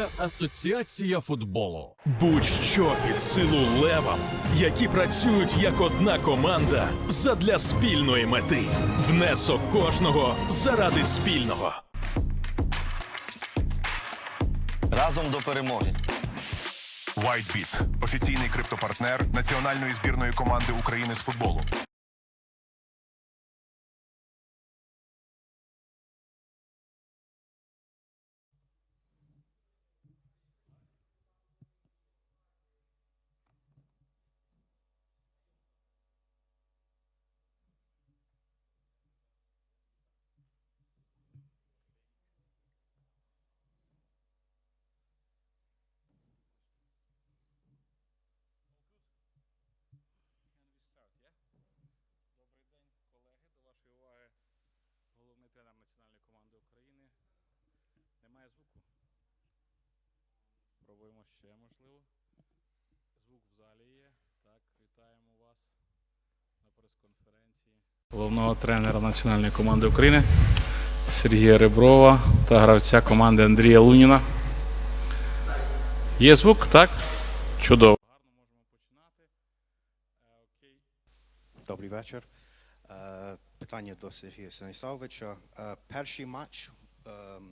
Українська асоціація футболу. Будь-що під силу левам, які працюють як одна команда задля спільної мети. Внесок кожного заради спільного. Разом до перемоги. WhiteBit – офіційний криптопартнер національної збірної команди України з футболу. Добрий день, колеги. До вашої уваги головний тренер національної команди України. Немає звуку. Спробуємо ще, можливо. Звук в залі є. Так, вітаємо вас на прес-конференції. Головного тренера національної команди України Сергія Реброва та гравця команди Андрія Луніна. Є звук, так? Чудово. Гарно можемо починати. Е, окей. Добрий вечір. Е, Питання до Сергія Станіславовича. Е, Перший матч ем,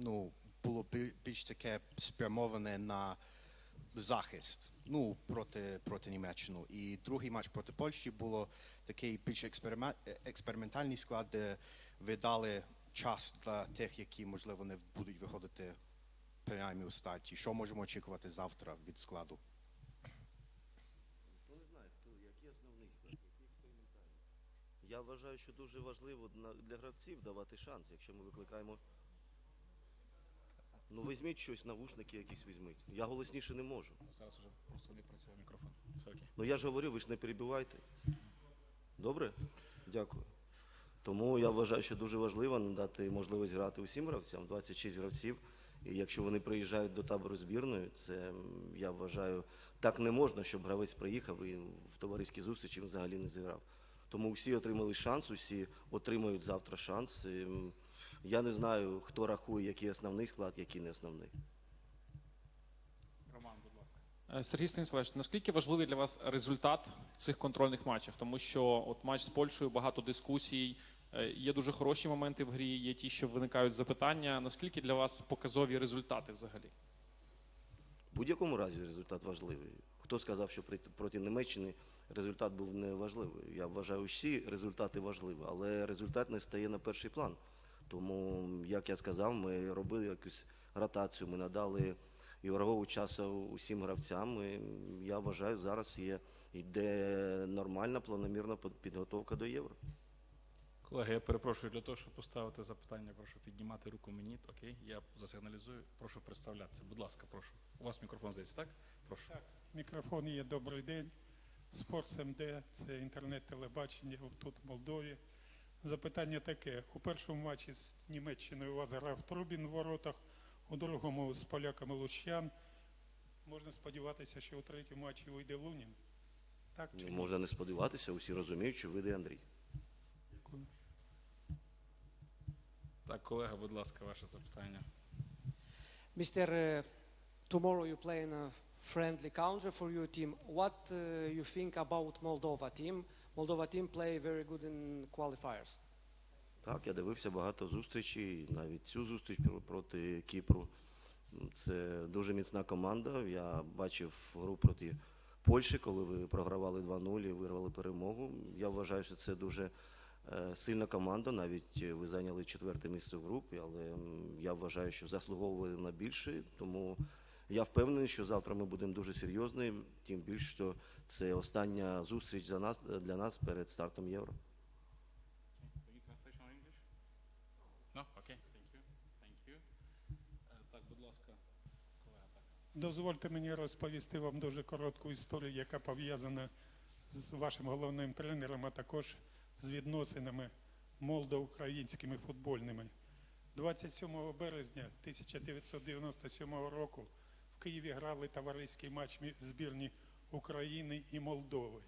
ну, було бі- більш таке спрямоване на захист ну, проти, проти Німеччини. І другий матч проти Польщі було такий більш е, експериментальний склад, де ви дали час для тих, які, можливо, не будуть виходити принаймні у старті. Що можемо очікувати завтра від складу? Я вважаю, що дуже важливо для гравців давати шанс, якщо ми викликаємо. Ну візьміть щось, навушники якісь візьміть. Я голосніше не можу. Зараз уже просто не працює мікрофон. Це окей. Ну я ж говорю, ви ж не перебивайте. Добре? Дякую. Тому я вважаю, що дуже важливо надати можливість грати усім гравцям, 26 гравців. І якщо вони приїжджають до табору збірної, це я вважаю, так не можна, щоб гравець приїхав і в товариській зустрічі він взагалі не зіграв. Тому всі отримали шанс, усі отримають завтра шанс. І, я не знаю, хто рахує, який основний склад, який не основний. Роман, будь ласка. Е, Сергій Станіславович, наскільки важливий для вас результат в цих контрольних матчах? Тому що от матч з Польщею, багато дискусій, е, є дуже хороші моменти в грі, є ті, що виникають запитання. Наскільки для вас показові результати взагалі? В будь-якому разі результат важливий. Хто сказав, що при- проти Німеччини результат був не важливий? Я вважаю, всі результати важливі, але результат не стає на перший план. Тому, як я сказав, ми робили якусь ротацію, ми надали ігрового часу усім гравцям. І я вважаю, зараз є йде нормальна планомірна під- підготовка до євро. Колеги, я перепрошую для того, щоб поставити запитання, прошу піднімати руку мені. Окей, я засигналізую. Прошу представлятися. Будь ласка, прошу. У вас мікрофон здається, так? Прошу. Так, мікрофон є добрий день. Спортс МД, це інтернет-телебачення тут в Молдові. Запитання таке: у першому матчі з Німеччиною у вас грав Трубін в воротах, у другому з поляками Лущан. Можна сподіватися, що у третьому матчі вийде Лунін. Так чи ні? Можна не сподіватися, усі розуміють, що вийде Андрій. Дякую. Так, колега, будь ласка, ваше запитання. Mr. Uh, tomorrow you play in a friendly counter for your team. What uh, you think about Moldova team? Moldova team play very good in qualifiers. Так, я дивився багато зустрічей, навіть цю зустріч проти Кіпру. Це дуже міцна команда. Я бачив гру проти Польщі, коли ви програвали 2-0 і вирвали перемогу. Я вважаю, що це дуже е, сильна команда. Навіть е, ви зайняли четверте місце в групі, але я вважаю, що заслуговували на більше. Тому я впевнений, що завтра ми будемо дуже серйозні, тим більше, що це остання зустріч за нас для нас перед стартом євро. Дозвольте мені розповісти вам дуже коротку історію, яка пов'язана з вашим головним тренером, а також з відносинами молдо-українськими футбольними. 27 березня 1997 року Києві грали товариський матч збірні України і Молдови.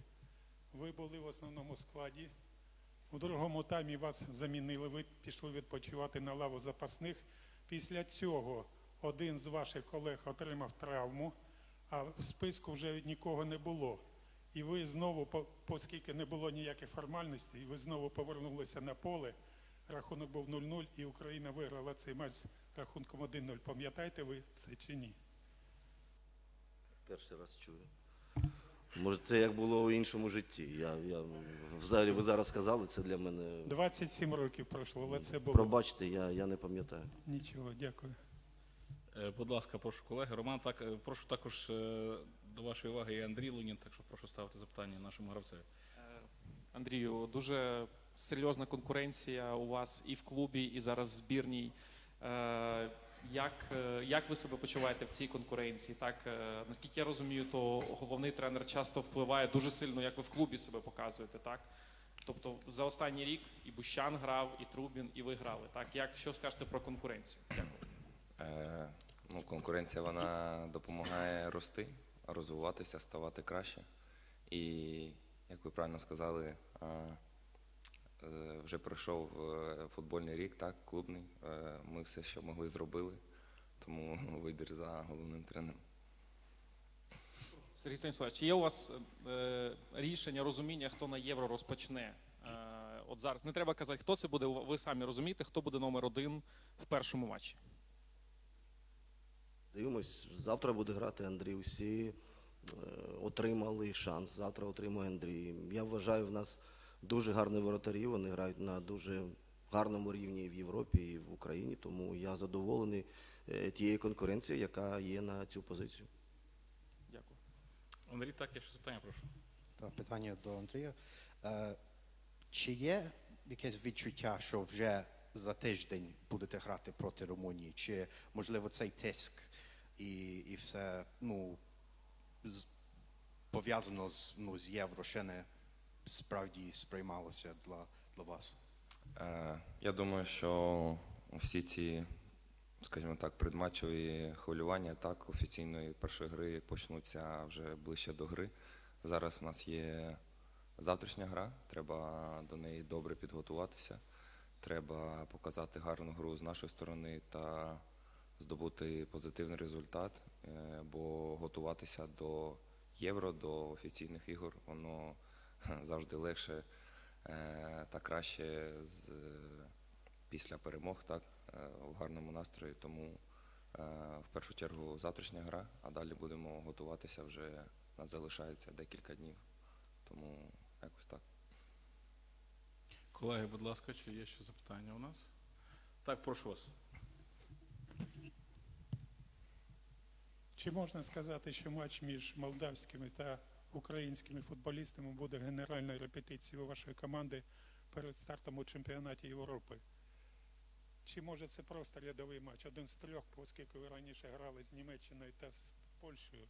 Ви були в основному складі. У другому таймі вас замінили, ви пішли відпочивати на лаву запасних. Після цього один з ваших колег отримав травму, а в списку вже нікого не було. І ви знову, оскільки не було ніяких формальностей, ви знову повернулися на поле. Рахунок був 0-0, і Україна виграла цей матч з рахунком 1-0. Пам'ятаєте ви це чи ні? Перший раз чую. Може, це як було у іншому житті. Я, я, взагалі, ви зараз сказали, це для мене. 27 років пройшло, але це було. Пробачте, я, я не пам'ятаю. Нічого, дякую. Е, Будь ласка, прошу колеги. Роман, так, е, прошу також е, до вашої уваги і Андрій Лунін, так що прошу ставити запитання нашому гравцеві. Андрію, дуже серйозна конкуренція у вас і в клубі, і зараз в збірній. Як, е, як ви себе почуваєте в цій конкуренції? Так, е, наскільки я розумію, то головний тренер часто впливає дуже сильно, як ви в клубі себе показуєте, так? Тобто за останній рік і Бущан грав, і Трубін, і ви грали. Так, як що скажете про конкуренцію? Дякую. Е, ну, конкуренція вона допомагає рости, розвиватися, ставати краще. І, як ви правильно сказали, вже пройшов е, футбольний рік, так, клубний. Е, Ми все, що могли, зробили. Тому вибір за головним тренером. Сергій Станіславович, чи є у вас е, рішення, розуміння, хто на євро розпочне? Е, от зараз не треба казати, хто це буде. Ви самі розумієте, хто буде номер один в першому матчі. Дивимось, завтра буде грати Андрій. Усі е, отримали шанс. Завтра отримує Андрій. Я вважаю, в нас дуже гарні воротарі. Вони грають на дуже гарному рівні в Європі, і в Україні. Тому я задоволений е, тією конкуренцією, яка є на цю позицію. Дякую. Андрій, так, я ще запитання прошу. Та питання до Андрія. Е, чи є якесь відчуття, що вже за тиждень будете грати проти Румунії? Чи можливо цей тиск і, і все ну, з- пов'язано з, ну, з євро ще не справді сприймалося для, для вас? Е, Я думаю, що всі ці, скажімо так, предматчеві хвилювання так, офіційної першої гри почнуться вже ближче до гри. Зараз у нас є завтрашня гра, треба до неї добре підготуватися. Треба показати гарну гру з нашої сторони та здобути позитивний результат, е, бо готуватися до євро, до офіційних ігор, воно завжди легше е, та краще з, е, після перемог, так, е, в гарному настрої. Тому в першу чергу завтрашня гра, а далі будемо готуватися вже. Нас залишається декілька днів. Тому якось так. Колеги, будь ласка, чи є ще запитання у нас? Так, прошу вас. Чи можна сказати, що матч між молдавськими та українськими футболістами буде генеральною репетицією вашої команди перед стартом у чемпіонаті Європи? Чи може це просто рядовий матч? Один з трьох, оскільки ви раніше грали з Німеччиною та з Польщею,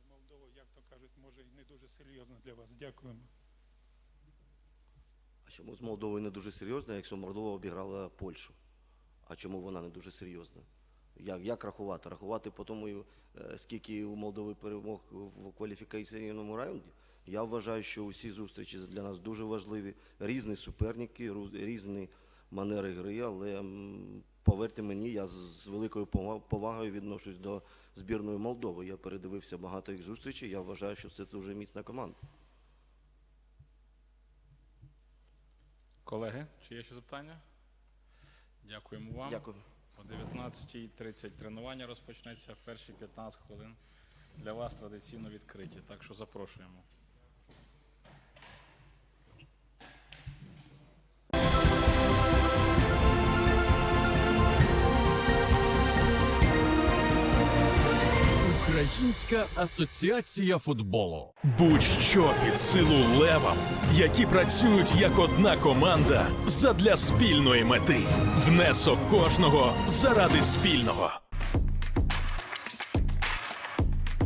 з Молдовою, як то кажуть, може і не дуже серйозно для вас. Дякуємо. А чому з Молдовою не дуже серйозно, якщо Молдова обіграла Польщу? А чому вона не дуже серйозна? Як, як рахувати? Рахувати по тому, е, скільки у Молдови перемог в кваліфікаційному раунді? Я вважаю, що усі зустрічі для нас дуже важливі. Різні суперники, різні манери гри, але м, повірте мені, я з великою повагою відношусь до збірної Молдови. Я передивився багато їх зустрічей. Я вважаю, що це дуже міцна команда. Колеги, чи є ще запитання? Дякуємо вам. Дякую. О 19.30 тренування розпочнеться. Перші 15 хвилин для вас традиційно відкриті, так що запрошуємо. Українська асоціація футболу. Будь-що під силу левам, які працюють як одна команда задля спільної мети. Внесок кожного заради спільного.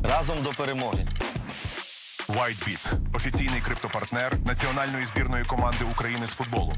Разом до перемоги. WhiteBit – офіційний криптопартнер національної збірної команди України з футболу.